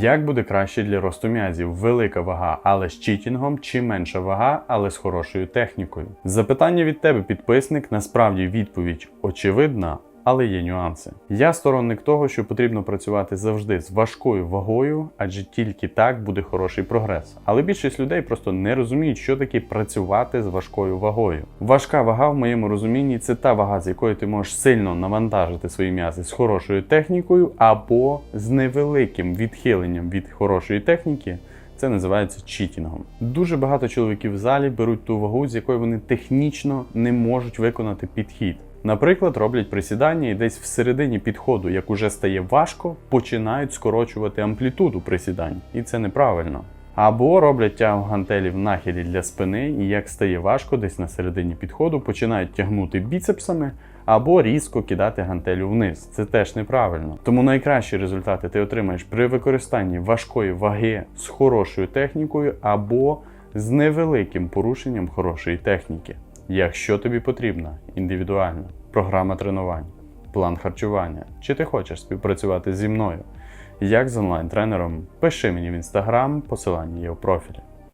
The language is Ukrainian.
Як буде краще для росту м'язів? Велика вага, але з читінгом, чи менша вага, але з хорошою технікою? Запитання від тебе, підписник, насправді відповідь очевидна. Але є нюанси. Я сторонник того, що потрібно працювати завжди з важкою вагою, адже тільки так буде хороший прогрес. Але більшість людей просто не розуміють, що таке працювати з важкою вагою. Важка вага, в моєму розумінні, це та вага, з якою ти можеш сильно навантажити свої м'язи з хорошою технікою або з невеликим відхиленням від хорошої техніки. Це називається читінгом. Дуже багато чоловіків в залі беруть ту вагу, з якою вони технічно не можуть виконати підхід. Наприклад, роблять присідання і десь всередині підходу, як уже стає важко, починають скорочувати амплітуду присідань, і це неправильно. Або роблять тягу гантелі в нахилі для спини, і як стає важко, десь на середині підходу починають тягнути біцепсами, або різко кидати гантелю вниз. Це теж неправильно. Тому найкращі результати ти отримаєш при використанні важкої ваги з хорошою технікою або з невеликим порушенням хорошої техніки. Якщо тобі потрібна індивідуальна програма тренувань, план харчування, чи ти хочеш співпрацювати зі мною, як з онлайн-тренером, пиши мені в інстаграм, посилання є у профілі.